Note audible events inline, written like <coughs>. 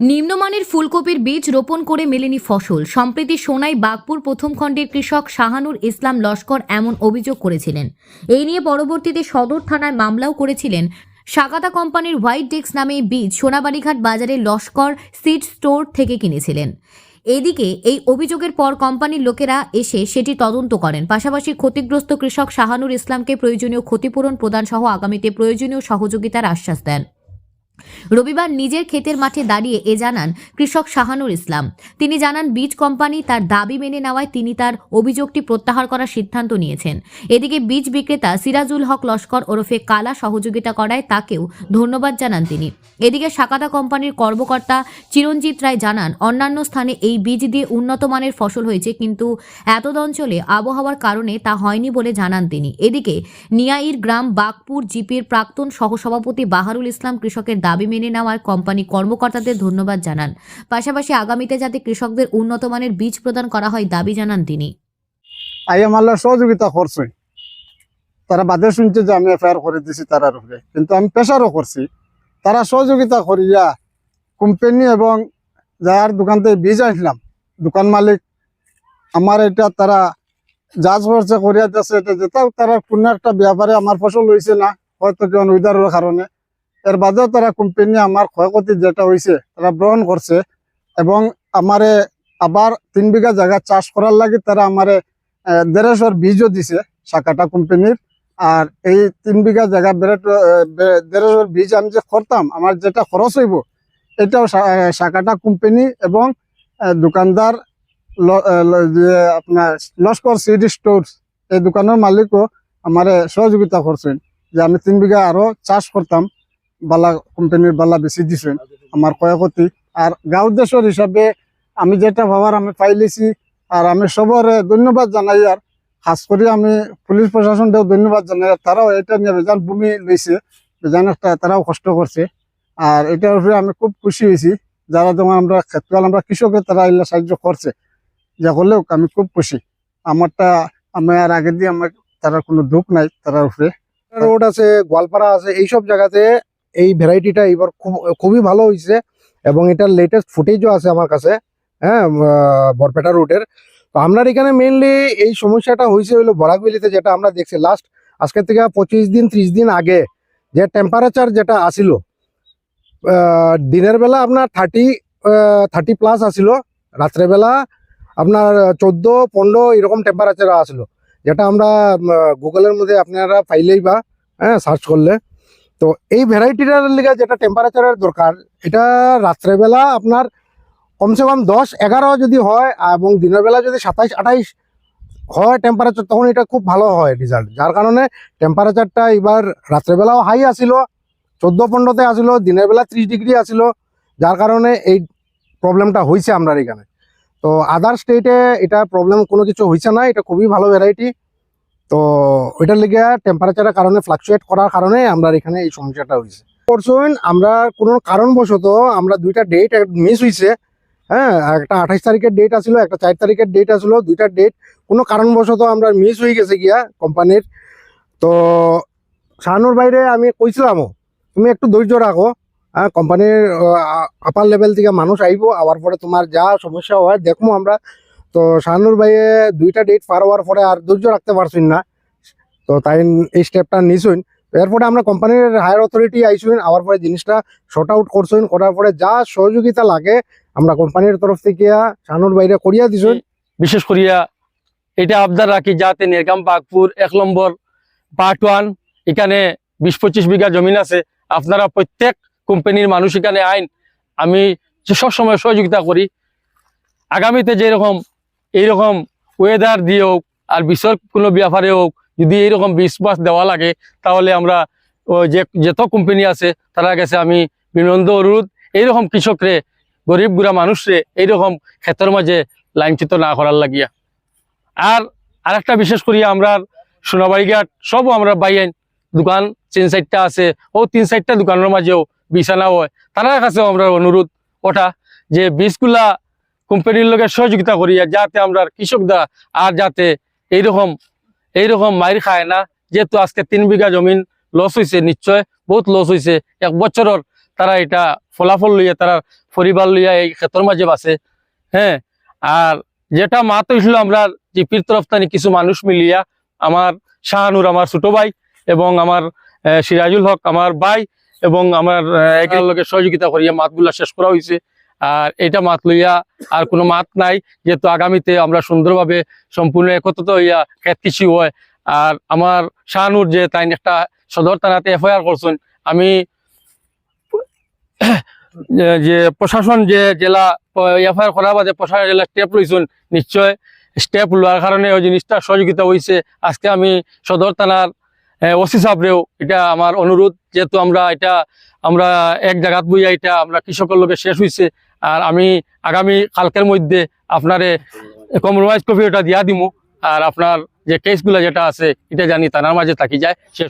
নিম্নমানের ফুলকপির বীজ রোপণ করে মেলেনি ফসল। সম্প্রতি সোনাই বাগপুর প্রথম খণ্ডের কৃষক শাহানুর ইসলাম লস্কর এমন অভিযোগ করেছিলেন। এই নিয়ে পরবর্তীতে সদর থানায় মামলাও করেছিলেন। সাগাতা কোম্পানির হোয়াইট ডেক্স নামে বীজ সোনাবাড়িঘাট বাজারে লস্কর সিড স্টোর থেকে কিনেছিলেন। এদিকে এই অভিযোগের পর কোম্পানির লোকেরা এসে সেটি তদন্ত করেন। পাশাপাশি ক্ষতিগ্রস্ত কৃষক শাহানুর ইসলামকে প্রয়োজনীয় ক্ষতিপূরণ প্রদান সহ আগামীতে প্রয়োজনীয় সহযোগিতার আশ্বাস দেন। রবিবার নিজের ক্ষেতের মাঠে দাঁড়িয়ে এ জানান কৃষক শাহানুর ইসলাম। তিনি জানান, বীজ কোম্পানি তার দাবি মেনে নেওয়ায় তিনি তার অভিযোগটি প্রত্যাহার করার সিদ্ধান্ত নিয়েছেন। এদিকে বীজ বিক্রেতা সিরাজুল হক লস্কর ওরফে কালা সহযোগিতা করায় তাকেও ধন্যবাদ জানান তিনি। এদিকে সাকাতা কোম্পানির কর্মকর্তা চিরঞ্জিত রায় জানান, অন্যান্য স্থানে এই বীজ দিয়ে উন্নত মানের ফসল হয়েছে, কিন্তু এতদ অঞ্চলে আবহাওয়ার কারণে তা হয়নি বলে জানান তিনি। এদিকে নিয়াইর গ্রাম বাগপুর জিপির প্রাক্তন সহসভাপতি বাহারুল ইসলাম কৃষকের দাবি মেনে নেওয়ার কোম্পানি কর্মকর্তাদের ধন্যবাদ জানান। পাশাপাশি আগামীতে যাতে কৃষকদের উন্নত মানের বীজ প্রদান করা হয় দাবি জানান তিনি। সহযোগিতা করছে। তারা বাদে শুনছে যে আমি এফআইআর করে দিছি তারার উপরে কিন্তু আমি পেশারও করছি। তারা সহযোগিতা করিয়া কোম্পানি এবং যার দোকান থেকে বীজ আনলাম, দোকান মালিক, আমার এটা তারা জাজ করছে করিয়া দিয়েছে এটা যেটাও তারা কোনো একটা ব্যাপারে আমার ফসল হয়েছে না, হয়তো কেউ উইদারের কারণে। এর বাদেও তারা কোম্পানি আমার ক্ষয়ক্ষতি যেটা হয়েছে তারা গ্রহণ করছে এবং আমারে আবার তিন বিঘা জায়গা চাষ করার লাগে তারা আমারে দেড়শোর বীজও দিছে শাখাটা কোম্পানির আর এই তিন বিঘা জায়গা দেড়শোর বীজ আমি যে করতাম আমার যেটা খরচ হইব, এটাও শাখাটা কোম্পানি এবং দোকানদার আপনার লস্কর সিডি স্টোর এই দোকানের মালিকও আমারে সহযোগিতা করছেন যে আমি তিন বিঘা আরও চাষ করতাম বালা কোম্পানির বালা বেশি দিছেন, আমার ক্ষয়ক্ষতি। আর গাঁও দেশের হিসাবে আমি যেটা ভাবার, আমি পাইলেছি আর আমি সবার ধন্যবাদ জানাই, আর খাস করে আমি পুলিশ প্রশাসনকেও ধন্যবাদ জানাই। আর তারাও এটা নিয়ে বেজান ভূমি লইছে, বেজান একটা তারাও কষ্ট করছে। আর এটার উপরে আমি খুব খুশি হয়েছি, যারা যেমন আমরা ক্ষেত্রাল আমরা কৃষকের তারা এগুলো সাহায্য করছে। যা করলেও আমি খুব খুশি। আমারটা, আমি আর আগে দিয়ে আমার তারা কোনো দুঃখ নাই তার উপরে। রোড আছে, গোয়ালপাড়া আছে, এইসব জায়গাতে এই ভ্যারাইটিটা এবার খুব, খুবই ভালো হয়েছে এবং এটার লেটেস্ট ফুটেজও আছে আমার কাছে হ্যাঁ বরপেটা রুটের তো আপনার এখানে মেইনলি এই সমস্যাটা হয়েছে হলো বরাকবিলিতে যেটা আমরা দেখছি লাস্ট আজকে থেকে পঁচিশ দিন, ত্রিশ দিন আগে যে টেম্পারেচার যেটা আসিল দিনের বেলা আপনার থার্টি থার্টি প্লাস আসিল রাত্রেবেলা আপনার চোদ্দ, পনেরো এরকম টেম্পারেচার আসলো। যেটা আমরা গুগলের মধ্যে আপনারা পাইলেই বা হ্যাঁ সার্চ করলে। তো এই ভ্যারাইটিটার লিগে যেটা টেম্পারেচারের দরকার, এটা রাত্রেবেলা আপনার কমসে কম দশ এগারো যদি হয়, এবং দিনের বেলা যদি সাতাইশ, আঠাইশ হয় টেম্পারেচার তখন এটা খুব ভালো হয় রেজাল্ট যার কারণে টেম্পারেচারটা এবার রাত্রেবেলাও হাই আসিল, চোদ্দ পনেরোতে আসিল, দিনের বেলা ত্রিশ ডিগ্রি আসিল, যার কারণে এই প্রবলেমটা হয়েছে আমরা এখানে। তো আদার স্টেটে এটা প্রবলেম কোনো কিছু হয়েছে না, এটা খুবই ভালো ভ্যারাইটি তো ওইটার লিগে টেম্পারেচারের কারণে ফ্লাকচুয়েট করার কারণে আমরা এখানে এই সমস্যাটা হয়েছে। পরশুন আমরা কোনো কারণবশত আমরা দুইটা ডেট মিস হয়েছে হ্যাঁ? একটা আঠাইশ তারিখের ডেট আসলো, একটা চার তারিখের ডেট আসলো, দুইটা ডেট কোনো কারণবশত আমরা মিস হয়ে গেছে গিয়া কোম্পানির তো শাহানুর বাইরে আমি কইছিলামও, তুমি একটু ধৈর্য রাখো হ্যাঁ? কোম্পানির আপার লেভেল থেকে মানুষ আইব, আবার পরে তোমার যা সমস্যা হয় দেখব আমরা। তো শাহানুর ভাইয়ে দুইটা ডেট পার হওয়ার পরে আর ধৈর্য রাখতে পারছেন না। তো তাই এই স্টেপটা নিছুন। এরপরে আমরা কোম্পানির হায়ার অথরিটি আইসুন, আবার পরে জিনিসটা শর্ট আউট করছুন, করার পরে যা সহযোগিতা লাগে, আমরা কোম্পানির তরফ থেকে শাহানুর বাইরে করিয়া দিছুন। বিশেষ করিয়া এটা আবদার রাখি যাতে নেরগাম, বাগপুর, এক নম্বর পার্ট ওয়ান এখানে বিশ পঁচিশ বিঘা জমিন আছে। আপনারা প্রত্যেক কোম্পানির মানুষ এখানে আইন। আমি সবসময় সহযোগিতা করি। আগামীতে যেরকম এইরকম ওয়েদার দিয়ে হোক আর বিষয় কোনো ব্যাপারে হোক, যদি এইরকম বিশ্বাস দেওয়া লাগে, তাহলে আমরা যে, যত কোম্পানি আছে, তারা কাছে আমি বিনন্দ অনুরোধ, এইরকম কৃষকরে, গরিব গুড়া মানুষরে এইরকম ক্ষেত্রের মাঝে লাইনচ্যুত না করার লাগিয়া। আর আরেকটা বিশেষ করি, আমরা সোনাবাড়িঘাট, সবও আমরা বাইন দোকান তিন চারটা আছে, ও তিন চারটা দোকানের মাঝেও বিছানা হয়। তার কাছেও আমরা অনুরোধ, ওটা যে বীজগুলা কোম্পানির লোকের সহযোগিতা করিয়া যাতে আমরা কৃষকরা আর যাতে এইরকম এইরকম মাইর খায় না। যেহেতু আজকে তিন বিঘা জমিন লস হয়েছে নিশ্চয় বহুত লস হয়েছে এক বছরের তারা এটা ফলাফল লইয়া তারা পরিবার লইয়া এই ক্ষেত্রের মাঝে বাসে। হ্যাঁ আর যেটা মাত হইছিল আমরা জিপির তরফ থেকে কিছু মানুষ মিলিয়া আমার শাহানুর আমার ছোট ভাই এবং আমার সিরাজুল হক আমার ভাই এবং আমার একের লগে সহযোগিতা করিয়া মাতগুলা শেষ করা হয়েছে আর এটা মাত লইয়া আর কোনো মাত নাই, যেহেতু আগামীতে আমরা সুন্দরভাবে সম্পূর্ণ একত্রিত হইয়া খেত কৃষি হয়। আর আমার শাহানুর যে তাই একটা সদর থানাতে এফআইআর করছেন, আমি <coughs> যে- প্রশাসন যে জেলা এফআইআর করার বাদে প্রশাসন জেলা স্টেপ লইছেন, নিশ্চয় স্টেপ লওয়ার কারণে ওই জিনিসটা সহযোগিতা হয়েছে আজকে আমি সদর থানার ওসি সাহেবরেও এটা আমার অনুরোধ, যেহেতু আমরা এটা, আমরা এক জায়গাত বইয়া এটা আমরা কৃষকের লোকে শেষ হয়েছে আর আমি আগামী কালকের মধ্যে আপনারে কম্প্রোমাইজ কপি ওটা দিয়া দিব আর আপনার যে কেসগুলো যেটা আছে, এটা জানি তার মাঝে থাকি যায় সে